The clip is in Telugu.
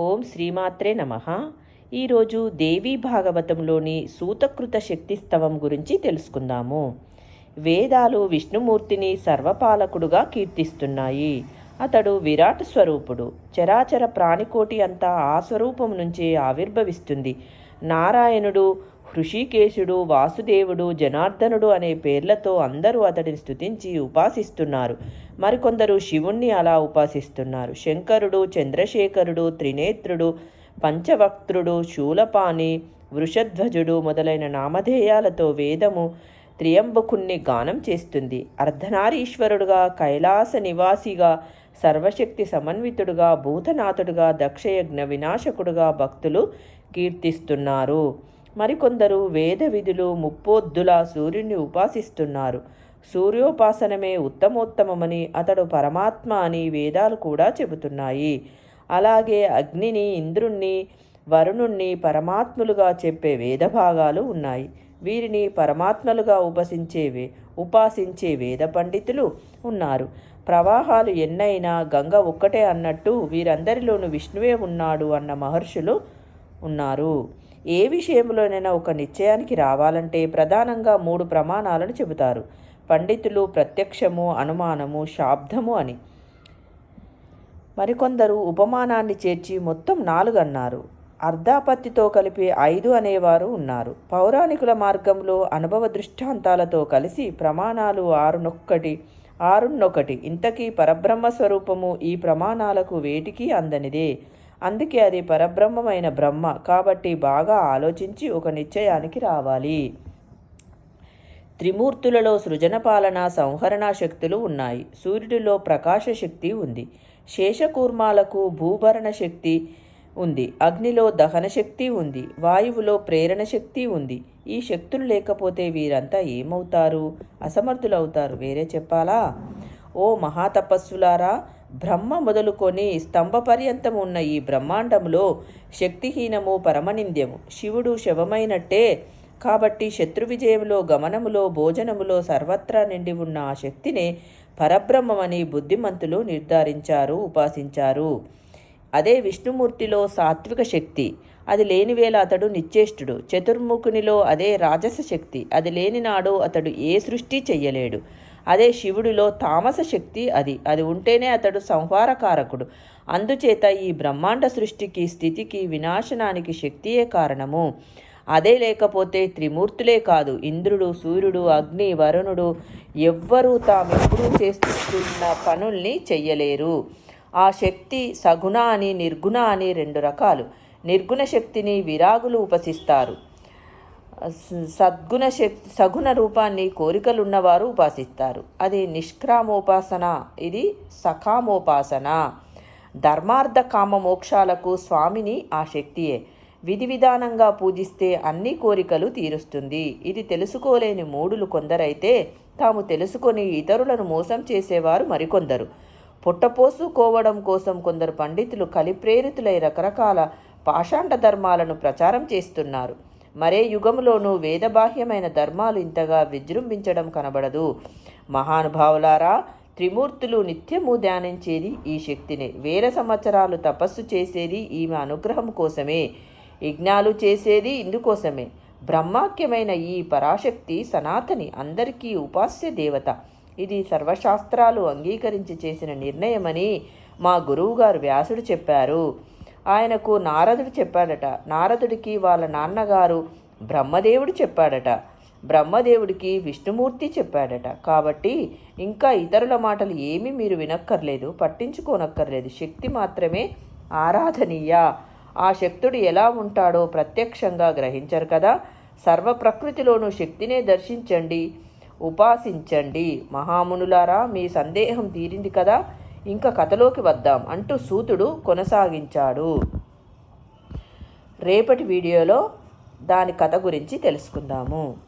ఓం శ్రీమాత్రే నమ. ఈరోజు దేవీ భాగవతంలోని సూతకృత శక్తిస్తవం గురించి తెలుసుకుందాము. వేదాలు విష్ణుమూర్తిని సర్వపాలకుడుగా కీర్తిస్తున్నాయి. అతడు విరాట్ స్వరూపుడు. చరాచర ప్రాణికోటి అంతా ఆ స్వరూపం నుంచే ఆవిర్భవిస్తుంది. నారాయణుడు హృషికేశుడు వాసుదేవుడు జనార్దనుడు అనే పేర్లతో అందరూ అతడిని స్తుతించి ఉపాసిస్తున్నారు. మరికొందరు శివుణ్ణి అలా ఉపాసిస్తున్నారు. శంకరుడు చంద్రశేఖరుడు త్రినేత్రుడు పంచవక్త్రుడు శూలపాణి వృషధ్వజుడు మొదలైన నామధేయాలతో వేదము త్రియంబకుణ్ణి గానం చేస్తుంది. అర్ధనారీశ్వరుడుగా కైలాస నివాసిగా సర్వశక్తి సమన్వితుడుగా భూతనాథుడుగా దక్షయజ్ఞ వినాశకుడుగా భక్తులు కీర్తిస్తున్నారు. మరికొందరు వేద విధులు ముప్పోద్దుల సూర్యుని ఉపాసిస్తున్నారు. సూర్యోపాసనమే ఉత్తమోత్తమమని అతడు పరమాత్మ అని వేదాలు కూడా చెబుతున్నాయి. అలాగే అగ్నిని ఇంద్రుణ్ణి వరుణుణ్ణి పరమాత్ములుగా చెప్పే వేదభాగాలు ఉన్నాయి. వీరిని పరమాత్మలుగా ఉపసించే ఉపాసించే వేద పండితులు ఉన్నారు. ప్రవాహాలు ఎన్నైనా గంగ ఒక్కటే అన్నట్టు వీరందరిలోనూ విష్ణువే ఉన్నాడు అన్న మహర్షులు ఉన్నారు. ఏ విషయంలోనైనా ఒక నిశ్చయానికి రావాలంటే ప్రధానంగా మూడు ప్రమాణాలను చెబుతారు. పండితులు ప్రత్యక్షము అనుమానము శాబ్దము అని. మరికొందరు ఉపమానాన్ని చేర్చి మొత్తం నాలుగు అన్నారు. అర్ధాపత్తితో కలిపి ఐదు అనేవారు ఉన్నారు. పౌరాణికుల మార్గంలో అనుభవ దృష్టాంతాలతో కలిసి ప్రమాణాలు ఆరునొక్కటి ఆరున్నొకటి. ఇంతకీ పరబ్రహ్మ స్వరూపము ఈ ప్రమాణాలకు వేటికి అందనిదే? అందుకే అది పరబ్రహ్మమైన బ్రహ్మ కాబట్టి బాగా ఆలోచించి ఒక నిశ్చయానికి రావాలి. త్రిమూర్తులలో సృజన పాలన సంహరణ శక్తులు ఉన్నాయి. సూర్యుడిలో ప్రకాశ శక్తి ఉంది. శేషకూర్మాలకు భూభరణ శక్తి ఉంది. అగ్నిలో దహన శక్తి ఉంది. వాయువులో ప్రేరణ శక్తి ఉంది. ఈ శక్తులు లేకపోతే వీరంతా ఏమవుతారు? అసమర్థులవుతారు. వేరే చెప్పాలా? ఓ మహాతపస్సులారా బ్రహ్మ మొదలుకొని స్తంభ పర్యంతం ఉన్న ఈ బ్రహ్మాండంలో శక్తిహీనము పరమనింద్యము. శివుడు శవమైనట్టే కాబట్టి శత్రు విజయంలో గమనములో భోజనములో సర్వత్రా నిండి ఉన్న ఆ శక్తినే పరబ్రహ్మమని బుద్ధిమంతులు నిర్ధారించారు ఉపాసించారు. అదే విష్ణుమూర్తిలో సాత్విక శక్తి. అది లేనివేళ అతడు నిశ్చేష్టుడు. చతుర్ముఖునిలో అదే రాజస శక్తి. అది లేనినాడు అతడు ఏ సృష్టి చెయ్యలేడు. అదే శివుడిలో తామస శక్తి అది. అది ఉంటేనే అతడు సంహారకారకుడు. అందుచేత ఈ బ్రహ్మాండ సృష్టికి స్థితికి వినాశనానికి శక్తియే కారణము. అదే లేకపోతే త్రిమూర్తులే కాదు. ఇంద్రుడు సూర్యుడు అగ్ని వరుణుడు ఎవ్వరూ తామెప్పుడూ చేస్తున్న పనుల్ని చెయ్యలేరు. ఆ శక్తి సగుణ అని నిర్గుణ అని రెండు రకాలు. నిర్గుణ శక్తిని విరాగులు ఉపసిస్తారు. సద్గుణ శక్తి సగుణ రూపాన్ని కోరికలున్నవారు ఉపాసిస్తారు. అది నిష్క్రామోపాసన ఇది సకామోపాసన. ధర్మార్థ కామ మోక్షాలకు స్వామిని ఆ శక్తియే. విధి విధానంగా పూజిస్తే అన్ని కోరికలు తీరుస్తుంది. ఇది తెలుసుకోలేని మూడులు కొందరైతే తాము తెలుసుకొని ఇతరులను మోసం చేసేవారు మరికొందరు. పుట్టపోసుకోవడం కోసం కొందరు పండితులు కలిప్రేరితులై రకరకాల పాషాండ ధర్మాలను ప్రచారం చేస్తున్నారు. మరే యుగంలోనూ వేదబాహ్యమైన ధర్మాలు ఇంతగా విజృంభించడం కనబడదు. మహానుభావులారా త్రిమూర్తులు నిత్యము ధ్యానించేది ఈ శక్తిని. వేల సంవత్సరాలు తపస్సు చేసేది ఈమె అనుగ్రహం కోసమే. యజ్ఞాలు చేసేది ఇందుకోసమే. బ్రహ్మాఖ్యమైన ఈ పరాశక్తి సనాతని అందరికీ ఉపాస్య దేవత. ఇది సర్వశాస్త్రాలు అంగీకరించి చేసిన నిర్ణయమని మా గురువుగారు వ్యాసుడు చెప్పారు. ఆయనకు నారదుడు చెప్పాడట. నారదుడికి వాళ్ళ నాన్నగారు బ్రహ్మదేవుడు చెప్పాడట. బ్రహ్మదేవుడికి విష్ణుమూర్తి చెప్పాడట. కాబట్టి ఇంకా ఇతరుల మాటలు ఏమీ మీరు వినక్కర్లేదు పట్టించుకోనక్కర్లేదు. శక్తి మాత్రమే ఆరాధనీయ. ఆ శక్తుడు ఎలా ఉంటాడో ప్రత్యక్షంగా గ్రహించరు కదా. సర్వ ప్రకృతిలోనూ శక్తినే దర్శించండి ఉపాసించండి. మహామునులారా మీ సందేహం తీరింది కదా. ఇంకా కథలోకి వద్దాం అంటూ సూతుడు కొనసాగించాడు. రేపటి వీడియోలో దాని కథ గురించి తెలుసుకుందాము.